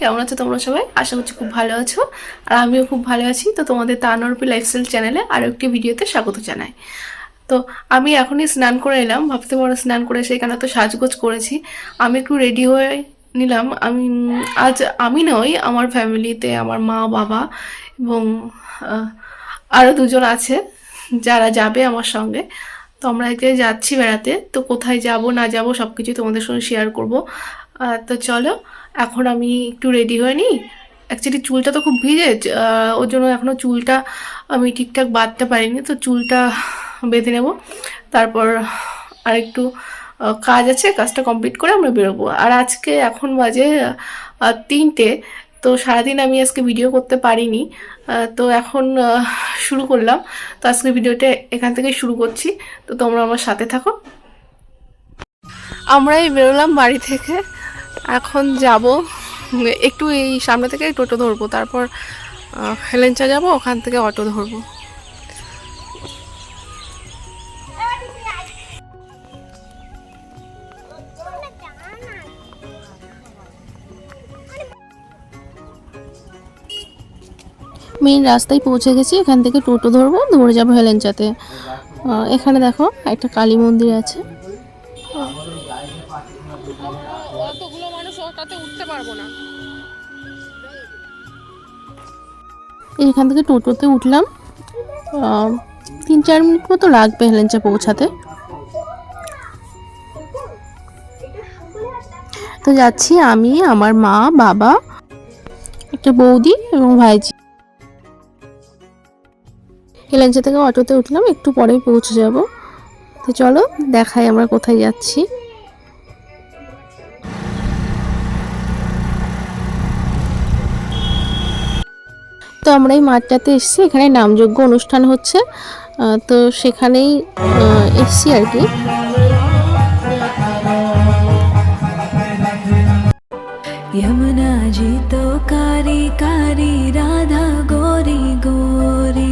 কেমন আছো তোমরা সবাই? আশা করছি খুব ভালো আছো। আর আমিও খুব ভালো আছি। তো তোমাদের তানরপি লাইফস্টাইল চ্যানেলে আরও একটি ভিডিওতে স্বাগত জানাই। তো আমি এখনই স্নান করে এলাম। ভাবতে পারো স্নান করে এসে এখানে তো সাজগোজ করেছি। আমি একটু রেডি হয়ে নিলাম। আমি, আজ আমি নই, আমার ফ্যামিলিতে আমার মা, বাবা এবং আরও দুজন আছে যারা যাবে আমার সঙ্গে। তো আমরা এক যাচ্ছি বেড়াতে। তো কোথায় যাব, না যাব সব কিছু তোমাদের সঙ্গে শেয়ার করব। তো চলো, এখন আমি একটু রেডি হয়ে নিই। অ্যাকচুয়ালি চুলটা তো খুব ভিজে ওর জন্য এখনও চুলটা আমি ঠিকঠাক বাঁধতে পারিনি। তো চুলটা বেঁধে নেব। তারপর আর একটু কাজ আছে, কাজটা কমপ্লিট করে আমরা বেরোবো। আর আজকে এখন বাজে তিনটে। তো সারাদিন আমি আজকে ভিডিও করতে পারিনি তো এখন শুরু করলাম। তো আজকে ভিডিওটা এখান থেকে শুরু করছি। তো তোমরা আমার সাথে থাকো। আমরাই বেরোলাম বাড়ি থেকে। এখন যাব, একটু এই সামনে থেকে টোটো ধরবো। তারপর হেলেঞ্চা যাব, ওখান থেকে অটো ধরবো। মেইন রাস্তায় পৌঁছে গেছি এখান থেকে টোটো ধরবো ধরে যাব হেলেঞ্চাতে। এখানে দেখো একটা কালী মন্দির আছে। অতগুলো মানুষ ওটাতে উঠতে পারব না। এখান থেকে টোটোতে উঠলাম। তিন চার মিনিট মতো লাগবে হেলেঞ্চা পৌঁছাতে। তো যাচ্ছি আমি আমার মা বাবা একটা বৌদি এবং ভাইজি। হেলেঞ্চা থেকে অটোতে উঠলাম একটু পরেই পৌঁছে যাব তো চলো দেখাই আমরা কোথায় যাচ্ছি তো আমরা এই মাঠটাতে এসেছি এখানে নামযোগ্য অনুষ্ঠান হচ্ছে আহ, তো সেখানেই আহ, এসেছি আর কি यमुना जी तो कारी कारी राधा गोरी गोरी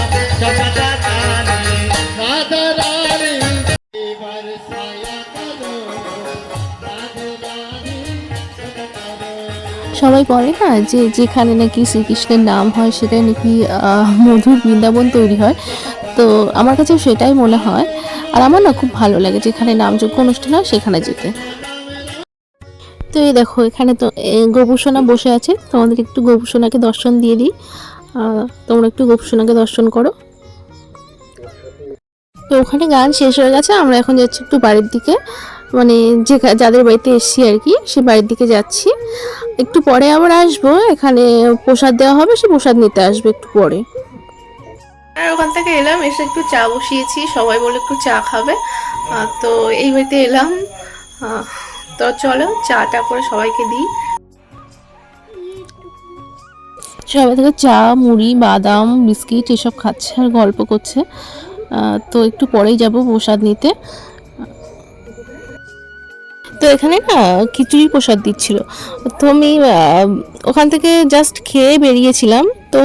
সবাই বলে না যে যেখানে নাকি শ্রীকৃষ্ণের নাম হয় সেটা নাকি মধুর বৃন্দাবন তৈরি হয়। তো আমার কাছে সেটাই মনে হয়। আর আমার না খুব ভালো লাগে যেখানে নামযোগ্য অনুষ্ঠান হয় সেখানে যেতে। তো এই দেখো, এখানে তো গোপুসোনা বসে আছে। তোমাদের একটু গোপুসোনাকে দর্শন দিয়ে দিই। তোমরা একটু গোপুসোনাকে দর্শন করো। তো ওখানে গান শেষ হয়ে গেছে, আমরা এখন যাচ্ছি একটু বাড়ির দিকে। মানে যে যাদের বাড়িতে এসছি আর কি সে বাড়ির দিকে যাচ্ছি। একটু পরে আবার আসব এখানে প্রসাদ দেওয়া হবে সে প্রসাদ নিতে আসবে একটু পরে। আর ওখান থেকে এলাম এসে একটু চা বসিয়েছি সবাই বলে একটু চা খাবে। তো এই বাড়িতে এলাম। তো চলো চাটা করে সবাইকে দিই। সবাই থেকে চা মুড়ি বাদাম বিস্কিট এসব খাচ্ছে আর গল্প করছে। তো একটু পরেই যাব প্রসাদ নিতে। তো এখানে না খিচুড়ি প্রসাদ দিচ্ছিল। তো আমি ওখান থেকে জাস্ট খেয়ে বেরিয়েছিলাম। তো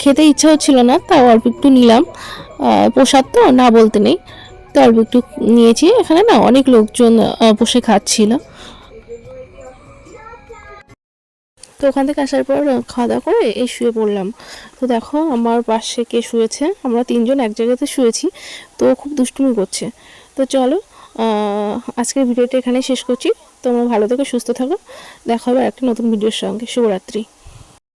খেতে ইচ্ছা হচ্ছিল না, তাও অল্প একটু নিলাম। প্রসাদ তো না বলতে নেই, তো অল্প একটু নিয়েছি। এখানে না অনেক লোকজন বসে খাচ্ছিল। তো ওখান থেকে আসার পর খাওয়া দাওয়া করে এই শুয়ে পড়লাম। তো দেখো আমার পাশে কে শুয়েছে, আমরা তিনজন এক জায়গাতে শুয়েছি, তো খুব দুষ্টুমি করছে। তো চলো আজকের ভিডিওটা এখানে শেষ করছি। তোমরা ভালো থেকো, সুস্থ থাকো। দেখা হবে একটা নতুন ভিডিওর সঙ্গে। শুভরাত্রি।